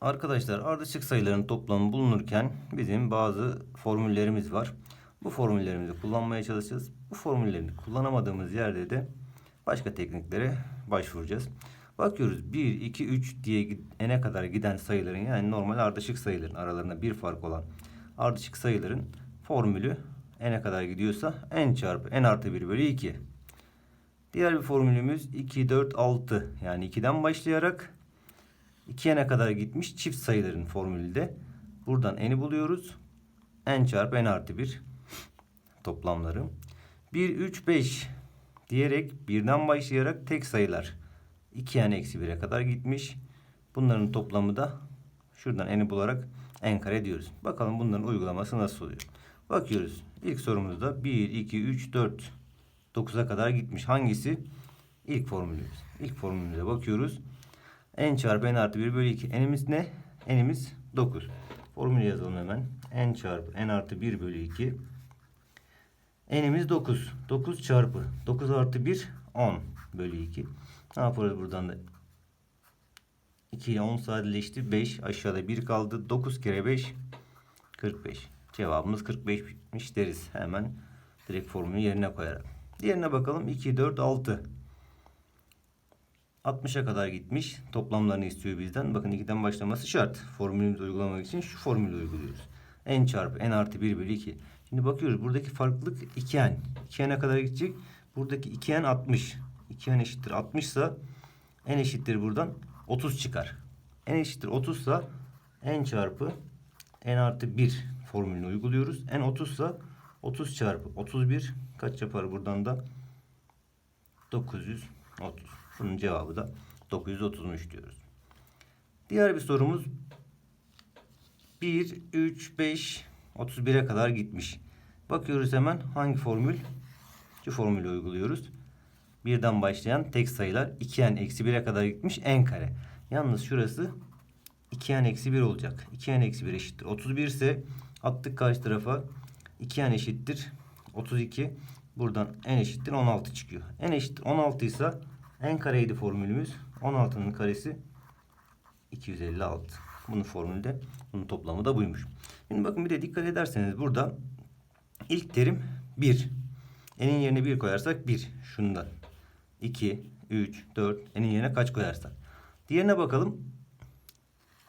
Arkadaşlar ardışık sayıların toplamı bulunurken bizim bazı formüllerimiz var. Bu formüllerimizi kullanmaya çalışacağız. Bu formüllerini kullanamadığımız yerde de başka tekniklere başvuracağız. Bakıyoruz 1, 2, 3 diye n'e kadar giden sayıların yani normal ardışık sayıların aralarında bir fark olan ardışık sayıların formülü n'e kadar gidiyorsa n çarpı n artı 1 bölü 2. Diğer bir formülümüz 2, 4, 6 yani 2'den başlayarak 2'ye kadar gitmiş çift sayıların formülü de. Buradan n'i buluyoruz. n çarpı n artı 1 toplamları. 1, 3, 5 diyerek birden başlayarak tek sayılar 2n eksi 1'e kadar gitmiş. Bunların toplamı da şuradan n'i bularak n kare diyoruz. Bakalım bunların uygulaması nasıl oluyor. Bakıyoruz. İlk sorumuzda 1, 2, 3, 4, 9'a kadar gitmiş. Hangisi? İlk formülümüz. İlk formülümüze bakıyoruz. N çarpı n artı 1 bölü 2. n'imiz ne? n'imiz 9. Formülü yazalım hemen. n çarpı n artı 1 bölü 2. n'imiz 9. 9 çarpı 9 artı 1 10 bölü 2. Ne yaparız buradan da? 2 ile 10 sadeleşti. 5 aşağıda 1 kaldı. 9 kere 5 45. Cevabımız 45'miş deriz. Hemen direkt formülü yerine koyarak. Diğerine bakalım. 2, 4, 6. 60'a kadar gitmiş. Toplamlarını istiyor bizden. Bakın 2'den başlaması şart. Formülümüzü uygulamak için şu formülü uyguluyoruz. n çarpı n artı 1 bölü 2. Şimdi bakıyoruz. Buradaki farklılık 2n. 2n'e kadar gidecek. Buradaki 2n 60. 2n eşittir 60 ise n eşittir buradan 30 çıkar. n eşittir 30 ise n çarpı n artı 1 formülünü uyguluyoruz. n 30 ise 30 çarpı 31 kaç yapar buradan da? 930. Bunun cevabı da 930'muş diyoruz. Diğer bir sorumuz 1, 3, 5, 31'e kadar gitmiş. Bakıyoruz hemen hangi formül? Şu formülü uyguluyoruz. Birden başlayan tek sayılar 2n eksi 1'e kadar gitmiş n kare. Yalnız şurası 2n eksi 1 olacak. 2n eksi 1 eşittir. 31 ise attık karşı tarafa 2n eşittir. 32. Buradan n eşittir 16 çıkıyor. n eşittir 16 ise n kareydi formülümüz. 16'nın karesi 256. Bunun formülü de bunun toplamı da buymuş. Şimdi bakın bir de dikkat ederseniz burada ilk terim 1. N'in yerine 1 koyarsak 1. Şundan. 2, 3, 4. N'in yerine kaç koyarsak. Diğerine bakalım.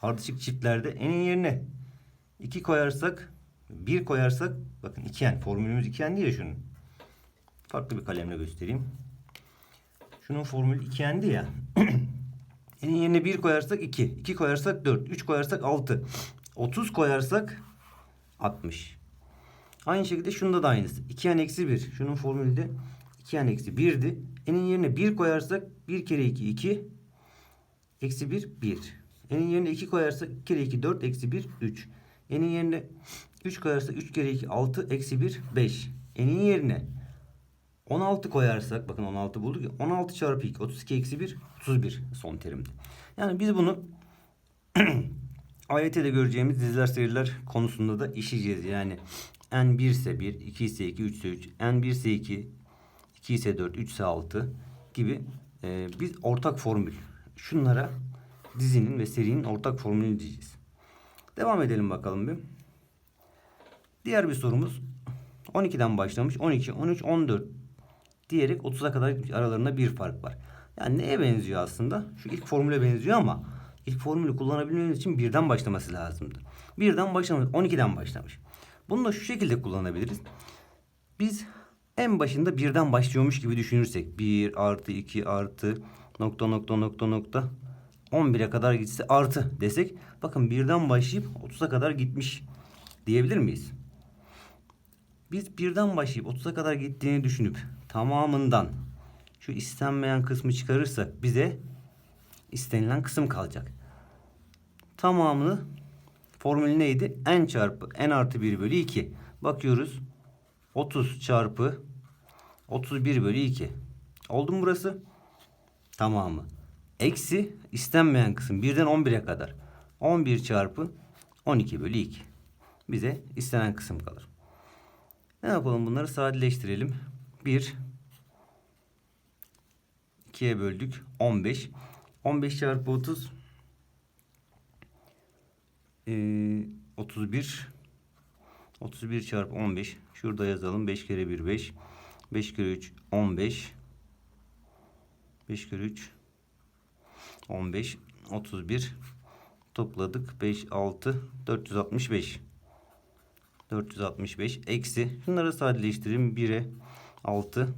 Ardışık çiftlerde n'in yerine 2 koyarsak 1 koyarsak bakın 2n formülümüz 2n diye şunun. Farklı bir kalemle göstereyim. Şunun formülü 2n'di ya. n'in yerine 1 koyarsak 2, 2 koyarsak 4, 3 koyarsak 6, 30 koyarsak 60. Aynı şekilde şunda da aynısı. 2n eksi 1. Şunun formülü de 2n eksi 1'di. N'in yerine 1 koyarsak 1 kere 2 2. Eksi 1 1. N'in yerine 2 koyarsak 2 kere 2 4. Eksi 1 3. N'in yerine 3 koyarsak 3 kere 2 6. Eksi 1 5. N'in yerine 16 koyarsak bakın 16 bulduk ya 16 çarpı 2 32 eksi 1 31 son terimde. Yani biz bunu AYT'de göreceğimiz diziler seriler konusunda da işleyeceğiz. Yani n 1 ise 1, 2 ise 2, 3 ise 3, n 1 ise 2, 2 ise 4, 3 ise 6 gibi e, biz ortak formül. Şunlara dizinin ve serinin ortak formülünü diyeceğiz. Devam edelim bakalım bir. Diğer bir sorumuz 12'den başlamış. 12, 13, 14 diyerek 30'a kadar. Aralarında bir fark var. Yani neye benziyor aslında? Şu ilk formüle benziyor ama ilk formülü kullanabilmemiz için birden başlaması lazımdı. Birden başlamış. 12'den başlamış. Bunu da şu şekilde kullanabiliriz. Biz en başında birden başlıyormuş gibi düşünürsek 1 artı 2 artı nokta nokta nokta nokta 11'e kadar gitse artı desek bakın birden başlayıp 30'a kadar gitmiş diyebilir miyiz? Biz birden başlayıp 30'a kadar gittiğini düşünüp tamamından şu istenmeyen kısmı çıkarırsak bize istenilen kısım kalacak. Tamamını formülü neydi? n çarpı n artı 1 bölü 2. Bakıyoruz. 30 çarpı 31 bölü 2. Oldu mu burası? Tamamı. Eksi istenmeyen kısım 1'den 11'e kadar. 11 çarpı 12 bölü 2. Bize istenen kısım kalır. Ne yapalım bunları sadeleştirelim. 1 2'ye böldük. 15. 15 çarpı 30 Ee, 31 31 çarpı 15 şurada yazalım. 5 kere 1 5 5 kere 3 15 5 kere 3 15 31 topladık. 5 6 465 465 eksi. Şunları sadeleştirelim 1'e 6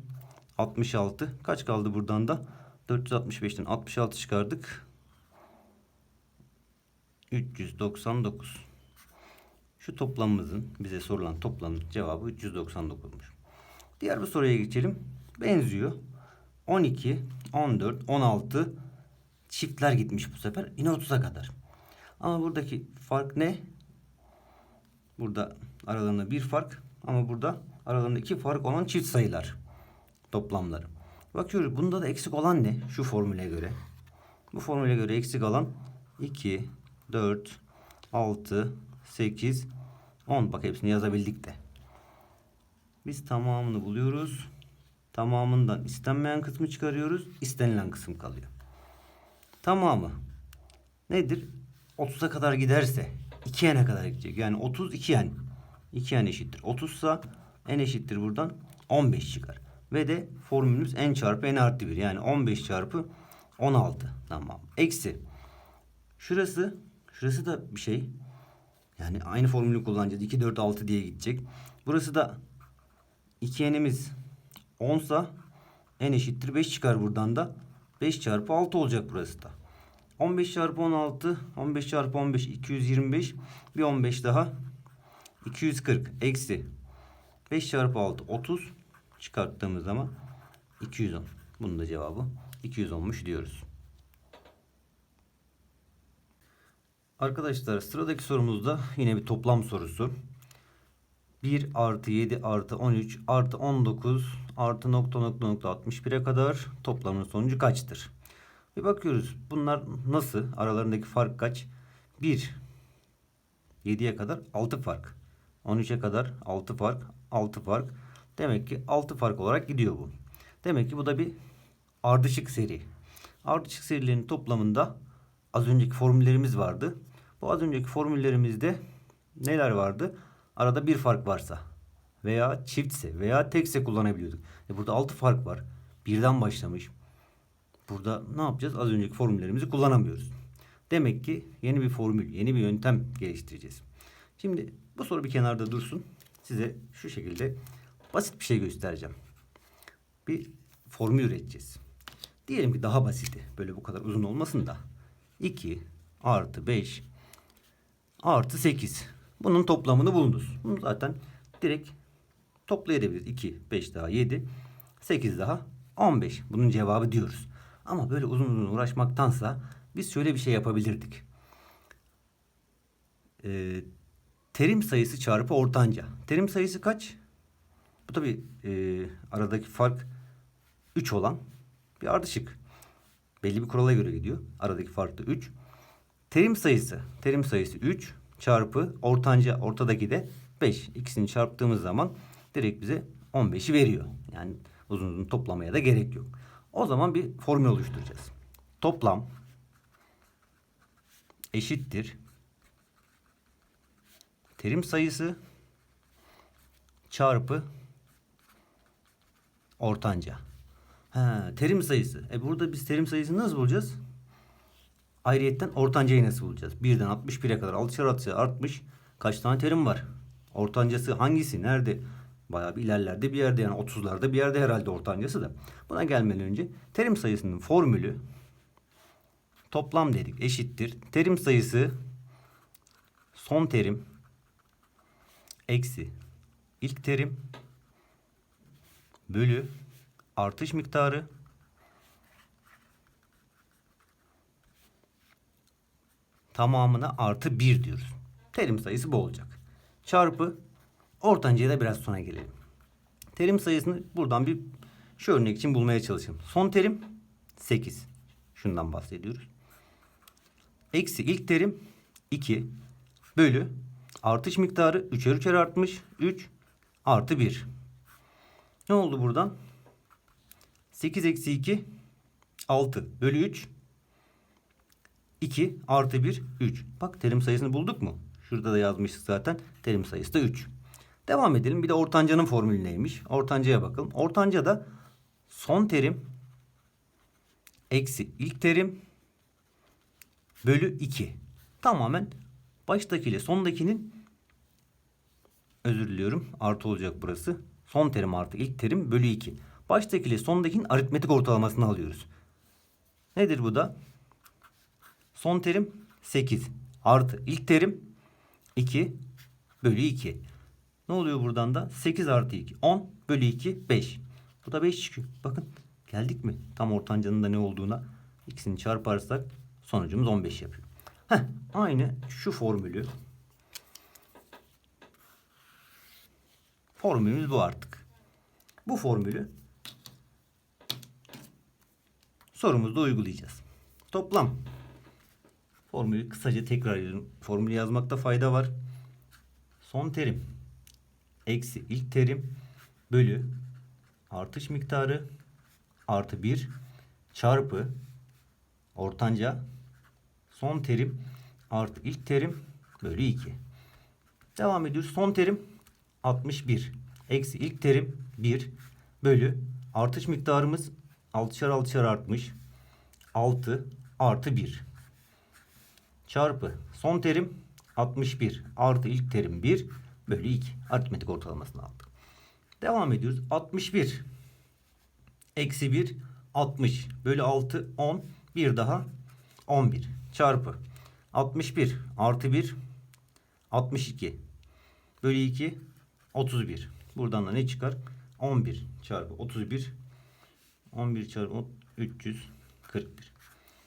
66 kaç kaldı buradan da 465'ten 66 çıkardık 399 şu toplamımızın bize sorulan toplamın cevabı 399'muş. Diğer bir soruya geçelim. Benziyor. 12, 14, 16 çiftler gitmiş bu sefer. Yine 30'a kadar. Ama buradaki fark ne? Burada aralarında bir fark ama burada aralarında iki fark olan çift sayılar toplamları. Bakıyoruz bunda da eksik olan ne? Şu formüle göre. Bu formüle göre eksik olan 2, 4, 6, 8, 10. Bak hepsini yazabildik de. Biz tamamını buluyoruz. Tamamından istenmeyen kısmı çıkarıyoruz. istenilen kısım kalıyor. Tamamı nedir? 30'a kadar giderse 2n'e kadar gidecek. Yani 30 2n. 2n eşittir. 30 ise n eşittir buradan 15 çıkar. Ve de formülümüz n çarpı n artı 1. Yani 15 çarpı 16. Tamam. Eksi. Şurası şurası da bir şey. Yani aynı formülü kullanacağız. 2 4 6 diye gidecek. Burası da 2n'imiz 10 sa n eşittir 5 çıkar buradan da. 5 çarpı 6 olacak burası da. 15 çarpı 16 15 çarpı 15 225 bir 15 daha 240 eksi 5 çarpı 6 30 çıkarttığımız zaman 210. Bunun da cevabı 210'muş diyoruz. Arkadaşlar sıradaki sorumuzda yine bir toplam sorusu. 1 artı 7 artı 13 artı 19 artı nokta nokta nokta 61'e kadar toplamın sonucu kaçtır? Bir bakıyoruz bunlar nasıl? Aralarındaki fark kaç? 1 7'ye kadar 6 fark. 13'e kadar 6 fark. 6 fark. Demek ki 6 fark olarak gidiyor bu. Demek ki bu da bir ardışık seri. Ardışık serilerin toplamında az önceki formüllerimiz vardı. Bu az önceki formüllerimizde neler vardı? Arada bir fark varsa veya çiftse veya tekse kullanabiliyorduk. E burada 6 fark var. Birden başlamış. Burada ne yapacağız? Az önceki formüllerimizi kullanamıyoruz. Demek ki yeni bir formül, yeni bir yöntem geliştireceğiz. Şimdi bu soru bir kenarda dursun. Size şu şekilde basit bir şey göstereceğim. Bir formül üreteceğiz. Diyelim ki daha basiti. Böyle bu kadar uzun olmasın da. 2 artı 5 artı 8. Bunun toplamını bulunuz. Bunu zaten direkt toplayabiliriz. 2, 5 daha 7, 8 daha 15. Bunun cevabı diyoruz. Ama böyle uzun uzun uğraşmaktansa biz şöyle bir şey yapabilirdik. Ee, terim sayısı çarpı ortanca. Terim sayısı kaç? Bu tabi e, aradaki fark 3 olan bir ardışık. Belli bir kurala göre gidiyor. Aradaki fark da 3. Terim sayısı. Terim sayısı 3 çarpı ortanca ortadaki de 5. İkisini çarptığımız zaman direkt bize 15'i veriyor. Yani uzun uzun toplamaya da gerek yok. O zaman bir formül oluşturacağız. Toplam eşittir terim sayısı çarpı ortanca. Ha, terim sayısı. E burada biz terim sayısını nasıl bulacağız? Ayrıyetten ortancayı nasıl bulacağız? 1'den 61'e kadar 6'şar 6'şar artmış. Kaç tane terim var? Ortancası hangisi? Nerede? Bayağı bir ilerlerde bir yerde yani 30'larda bir yerde herhalde ortancası da. Buna gelmeden önce terim sayısının formülü toplam dedik eşittir. Terim sayısı son terim eksi ilk terim bölü artış miktarı tamamına artı 1 diyoruz. Terim sayısı bu olacak. Çarpı ortancaya da biraz sonra gelelim. Terim sayısını buradan bir şu örnek için bulmaya çalışalım. Son terim 8. Şundan bahsediyoruz. Eksi ilk terim 2 bölü artış miktarı 3'er 3'er artmış. 3 artı 1. Ne oldu buradan? 8 eksi 2 6 bölü 3 2 artı 1 3. Bak terim sayısını bulduk mu? Şurada da yazmıştık zaten. Terim sayısı da 3. Devam edelim. Bir de ortancanın formülü neymiş? Ortancaya bakalım. Ortancada son terim eksi ilk terim bölü 2. Tamamen baştakiyle sondakinin özür diliyorum. Artı olacak burası. Son terim artı ilk terim bölü 2. Baştakiyle sondakinin aritmetik ortalamasını alıyoruz. Nedir bu da? Son terim 8 artı ilk terim 2 bölü 2. Ne oluyor buradan da? 8 artı 2 10 bölü 2 5. Bu da 5 çıkıyor. Bakın geldik mi? Tam ortancanın da ne olduğuna. İkisini çarparsak sonucumuz 15 yapıyor. Heh, aynı şu formülü Formülümüz bu artık. Bu formülü sorumuzda uygulayacağız. Toplam. Formülü kısaca tekrar ediyorum. Formülü yazmakta fayda var. Son terim eksi ilk terim bölü artış miktarı artı 1 çarpı ortanca son terim artı ilk terim bölü 2. Devam ediyoruz. Son terim 61 eksi ilk terim 1 bölü artış miktarımız 6'şar 6'şar artmış. 6 artı 1 çarpı son terim 61 artı ilk terim 1 bölü 2 aritmetik ortalamasını aldık. Devam ediyoruz. 61 eksi 1 60 bölü 6 10 bir daha 11 çarpı 61 artı 1 62 bölü 2 31. Buradan da ne çıkar? 11 çarpı 31 11 çarpı 341.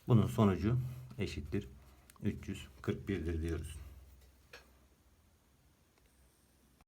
Bunun sonucu eşittir 341'dir diyoruz.